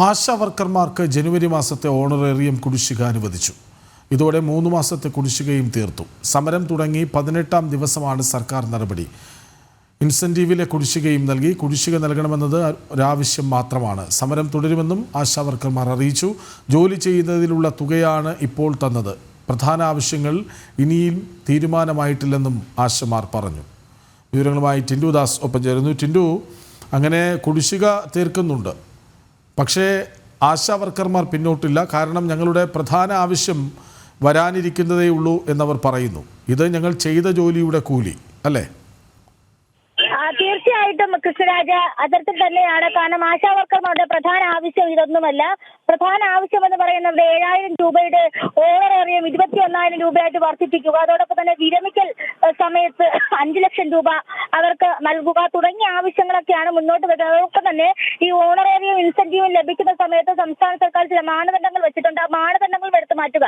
ആശാ വർക്കർമാർക്ക് ജനുവരി മാസത്തെ ഓണറേറിയം കുടിശ്ശിക അനുവദിച്ചു. ഇതോടെ മൂന്ന് മാസത്തെ കുടിശ്ശികയും തീർത്തു. സമരം തുടങ്ങി പതിനെട്ടാം ദിവസമാണ് സർക്കാർ നടപടി. ഇൻസെന്റീവിലെ കുടിശ്ശികയും നൽകി. കുടിശ്ശിക നൽകണമെന്നത് ഒരാവശ്യം മാത്രമാണ്. സമരം തുടരുമെന്നും ആശാ വർക്കർമാർ അറിയിച്ചു. ജോലി ചെയ്യുന്നതിലുള്ള തുകയാണ് ഇപ്പോൾ തന്നത്. പ്രധാന ആവശ്യങ്ങൾ ഇനിയും തീരുമാനമായിട്ടില്ലെന്നും ആശമാർ പറഞ്ഞു. വിവരങ്ങളുമായി ടിൻഡു ദാസ് ഒപ്പം ചേരുന്നു. ടിൻഡു അങ്ങനെ കുടിശ്ശിക തീർക്കുന്നുണ്ട്. പക്ഷേ ആശാ വർക്കർമാർ പിന്നോട്ടില്ല. കാരണം ഞങ്ങളുടെ പ്രധാന ആവശ്യം വരാനിരിക്കുന്നതേ ഉള്ളൂ എന്നവർ പറയുന്നു. ഇത് ഞങ്ങൾ ചെയ്ത ജോലിയുടെ കൂലി അല്ലേ? തീർച്ചയായിട്ടും കൃഷ്ണരാജ അതിർത്തി തന്നെയാണ്. കാരണം ആശാ വർക്കർമാരുടെ പ്രധാന ആവശ്യം ഇതൊന്നുമല്ല. പ്രധാന ആവശ്യം എന്ന് പറയുന്നത് ഏഴായിരം രൂപയുടെ ഓണറേറിയം ഇരുപത്തി ഒന്നായിരം രൂപയായിട്ട് വർദ്ധിപ്പിക്കുക. അതോടൊപ്പം തന്നെ വിരമിക്കൽ സമയത്ത് അഞ്ചു ലക്ഷം രൂപ അവർക്ക് നൽകുക തുടങ്ങിയ ആവശ്യങ്ങളൊക്കെയാണ് മുന്നോട്ട് വരുന്നത്. അതോടൊപ്പം തന്നെ ഈ ഓണറേറിയം ഇൻസെന്റീവും ലഭിക്കുന്ന സമയത്ത് സംസ്ഥാന സർക്കാർ ചില മാനദണ്ഡങ്ങൾ വെച്ചിട്ടുണ്ട്. ആ മാനദണ്ഡങ്ങൾ എടുത്തു മാറ്റുക.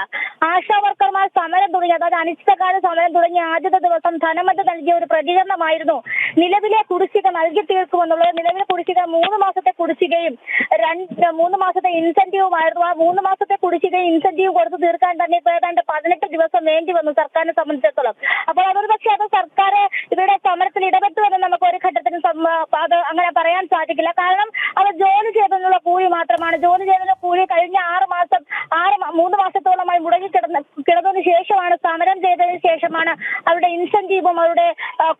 ആശാ വർക്കർമാർ സമരം തുടങ്ങി അതായത് അനിശ്ചിതകാല സമരം തുടങ്ങിയ ആദ്യത്തെ ദിവസം ധനമന്ത്രി നൽകിയ ഒരു പ്രതികരണമായിരുന്നു. നിലവിലെ കുടിശ്ശിക നൽകി തീർക്കുമെന്നുള്ളത് നിലവിലെ കുടിശ്ശിക മൂന്ന് മാസത്തെ കുടിശ്ശികയും രണ്ട് മൂന്ന് മാസത്തെ ഇൻസെന്റീവുമായിരുന്നു ആ മൂന്ന് മാസത്തെ കുടിശ്ശികയും ഇൻസെന്റീവ് കൊടുത്തു തീർക്കാൻ തന്നെ ഇപ്പോൾ ഏതാണ്ട് പതിനെട്ട് ദിവസം വേണ്ടി വന്നു സർക്കാരിനെ സംബന്ധിച്ചിടത്തോളം. അപ്പോൾ അതൊരു പക്ഷേ അത് സർക്കാർ ഇവരുടെ സമരത്തിൽ ഇടപെട്ടു എന്ന് നമുക്ക് ഒരു ഘട്ടത്തിലും അത് അങ്ങനെ പറയാൻ സാധിക്കില്ല. കാരണം അവർ ജോലി ചെയ്തതിനുള്ള കൂലി മാത്രമാണ്. ജോലി ചെയ്തതിനുള്ള കൂലി കഴിഞ്ഞ ആറ് മാസം മൂന്ന് മാസത്തോളമായി മുടങ്ങി കിടന്ന കിടന്നതിന് ശേഷമാണ് സമരം ചെയ്തതിന് ശേഷമാണ് അവരുടെ ഇൻസെന്റീവും അവരുടെ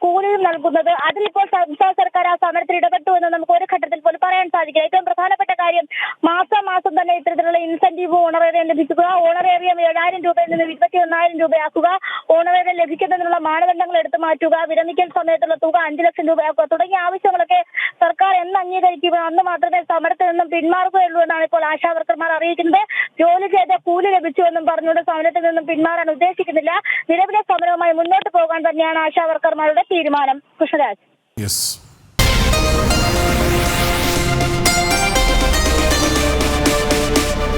കൂലിയും നൽകുന്നത്. അതിലിപ്പോൾ സംസ്ഥാന സർക്കാർ ആ സമരത്തിൽ ഇടപെട്ടു എന്ന് നമുക്ക് ഒരു ഘട്ടത്തിൽ പോലും പറയാൻ സാധിക്കില്ല. ഏറ്റവും പ്രധാനപ്പെട്ട കാര്യം മാസം മാസം തന്നെ ഇത്തരത്തിലുള്ള ഇൻസെന്റീവ് ഓണറേറിയം ലഭിക്കുക. ഓണറേറിയം ഏഴായിരം രൂപയിൽ നിന്ന് ഇരുപത്തി ഒന്നായിരം രൂപയാക്കുക. ഓണറേറിയം ലഭിക്കുന്നതിനുള്ള മാനദണ്ഡങ്ങൾ എടുത്തു മാറ്റുക വിരമിക്കൽ സമയത്തുള്ള തുക അഞ്ചു ലക്ഷം രൂപയാക്കുക തുടങ്ങിയ ആവശ്യങ്ങളൊക്കെ സർക്കാർ എന്ന് അംഗീകരിക്കുക അന്ന് മാത്രമേ സമരത്തിൽ നിന്നും പിന്മാറുകയുള്ളൂ എന്നാണ് ഇപ്പോൾ ആശാവർക്കർമാർ അറിയിക്കുന്നത്. ജോലി ചെയ്ത കൂലി ലഭിച്ചു എന്നും പറഞ്ഞുകൊണ്ട് സമരത്തിൽ നിന്നും പിന്മാറാൻ ഉദ്ദേശിക്കുന്നില്ല. നിലവിലെ സമരവുമായി മുന്നോട്ട് പോകാൻ തന്നെയാണ് ആശാവർക്കർമാരുടെ തീരുമാനം. കൃഷ്ണരാജ്.